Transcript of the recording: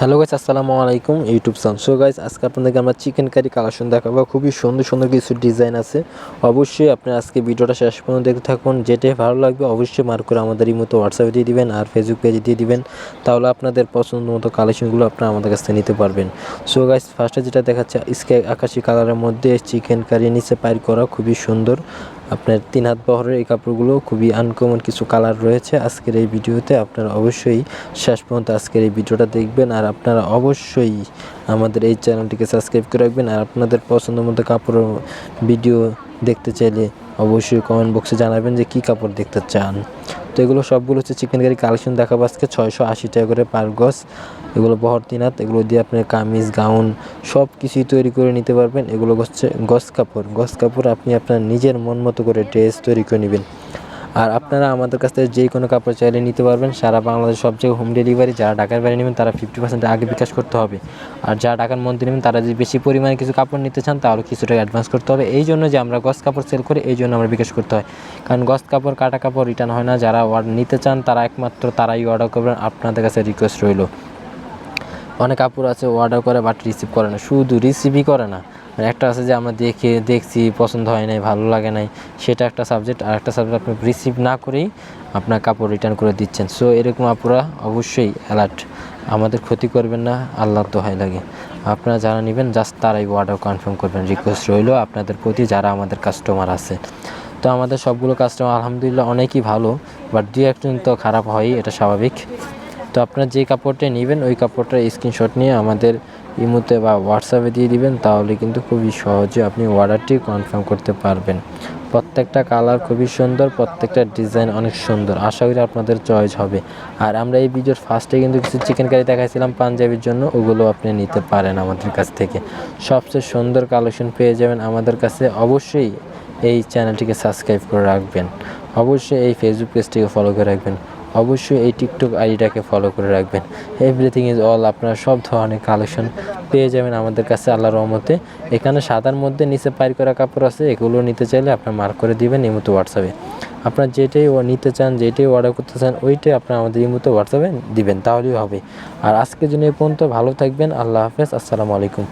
Hello guys আসসালামু আলাইকুম YouTube সান so guys আজকে আপনাদেরকে আমরা চিকেন কারি কালেকশন দেখাবো। খুবই সুন্দর সুন্দর কিছু ডিজাইন আছে। অবশ্যই আপনি আজকে ভিডিওটা শেষ পর্যন্ত দেখতে থাকুন। যেটাই ভালো লাগবে, অবশ্যই মার্ক করে আমাদের এই মতো হোয়াটসঅ্যাপে দিয়ে দিবেন আর ফেসবুক পেজে দিয়ে দিবেন। তাহলে আপনাদের পছন্দ মতো কালেকশনগুলো আপনারা আমাদের কাছ থেকে নিতে পারবেন। সো গাইস ফার্স্টে যেটা দেখাচ্ছে স্কাই আকাশি কালারের মধ্যে চিকেন কারি নিচে পাইর করা। খুবই সুন্দর। আপনার তিন হাত বহরের এই কাপড়গুলো খুবই আনকমন কিছু কালার রয়েছে আজকের এই ভিডিওতে। আপনারা অবশ্যই শেষ পর্যন্ত আজকের এই ভিডিওটা দেখবেন আর আপনারা অবশ্যই আমাদের এই চ্যানেলটিকে সাবস্ক্রাইব করে রাখবেন। আর আপনাদের পছন্দ মতো কাপড়ের ভিডিও দেখতে চাইলে অবশ্যই কমেন্ট বক্সে জানাবেন যে কী কাপড় দেখতে চান। তো এগুলো সবগুলো হচ্ছে চিকেন কারি কালেকশন দেখাবো আজকে। ছয়শো আশি টাকা করে পার গজ। এগুলো বহর তিনাত। এগুলো দিয়ে আপনি কামিজ, গাউন সব কিছুই তৈরি করে নিতে পারবেন। এগুলো হচ্ছে গস কাপড়। গস কাপড় আপনি আপনার নিজের মন মতো করে ড্রেস তৈরি করে নেবেন। আর আপনারা আমাদের কাছ থেকে যে কোনো কাপড় চাইলে নিতে পারবেন। সারা বাংলাদেশ সব জায়গায় হোম ডেলিভারি যারা ঢাকার বাইরে নেবেন, তারা ফিফটি পার্সেন্ট আগে বিকাশ করতে হবে। আর যারা ঢাকার মধ্যে নেবেন, তারা যদি বেশি পরিমাণে কিছু কাপড় নিতে চান, তাহলে কিছু টাকা অ্যাডভান্স করতে হবে। এই জন্য যে আমরা গস কাপড় সেল করি, এই জন্য আমরা বিকাশ করতে হয়। কারণ গস কাপড়, কাটা কাপড় রিটার্ন হয় না। যারা অর্ডার নিতে চান, তারা একমাত্র তারাই অর্ডার করবেন। আপনাদের কাছে রিকোয়েস্ট রইল। অনেক কাপড় আছে অর্ডার করে বাট রিসিভ করে না। শুধু রিসিভই করে না। আর একটা আছে যে আমরা দেখে দেখছি, পছন্দ হয় নাই, ভালো লাগে নাই, সেটা একটা সাবজেক্ট আর একটা সাবজেক্ট আপনি রিসিভ না করেই আপনার কাপড় রিটার্ন করে দিচ্ছেন। সো এরকম আপুরা অবশ্যই অ্যালার্ট আমাদের ক্ষতি করবেন না আল্লাহ দোহাই লাগে। আপনারা যারা নেবেন জাস্ট তারাই অর্ডার কনফার্ম করবেন। রিকোয়েস্ট রইল আপনাদের প্রতি যারা আমাদের কাস্টমার আছে। তো আমাদের সবগুলো কাস্টমার আলহামদুলিল্লাহ অনেকই ভালো বাট দু একজন তো খারাপ হয়ই, এটা স্বাভাবিক। তো আপনারা যে কাপড়টা নেবেন, ওই কাপড়টার স্ক্রিনশট নিয়ে আমাদের ইমোতে বা হোয়াটসঅ্যাপে দিয়ে দিবেন, তাহলে কিন্তু খুবই সহজে আপনি অর্ডারটি কনফার্ম করতে পারবেন। প্রত্যেকটা কালার খুবই সুন্দর, প্রত্যেকটা ডিজাইন অনেক সুন্দর। আশা করি আপনাদের চয়েস হবে। আর আমরা এই ভিডিওর ফার্স্টে কিন্তু কিছু চিকেন কারি দেখাইছিলাম পাঞ্জাবির জন্য, ওগুলো আপনি নিতে পারেন আমাদের কাছ থেকে। সবচেয়ে সুন্দর কালেকশন পেয়ে যাবেন আমাদের কাছে। অবশ্যই এই চ্যানেলটিকে সাবস্ক্রাইব করে রাখবেন। অবশ্যই এই ফেসবুক পেজটিকে ফলো করে রাখবেন। অবশ্যই এই টিকটক আইডিটাকে ফলো করে রাখবেন। এভরিথিং ইজ অল আপনারা সব ধরনের কালেকশন পেয়ে যাবেন আমাদের কাছে আল্লাহ রহমতে। এখানে সাদার মধ্যে নিচে পাইর করা কাপড় আছে, এগুলো নিতে চাইলে আপনার মার্ক করে দিবেন এই মতো হোয়াটসঅ্যাপে আপনার যেটাই নিতে চান, যেটাই অর্ডার করতে চান, ওইটাই আপনার আমাদের এই মতো হোয়াটসঅ্যাপে দিবেন, তাহলেই হবে। আর আজকের জন্য এই পর্যন্ত, ভালো থাকবেন, আল্লাহ হাফেজ, আসসালামু আলাইকুম।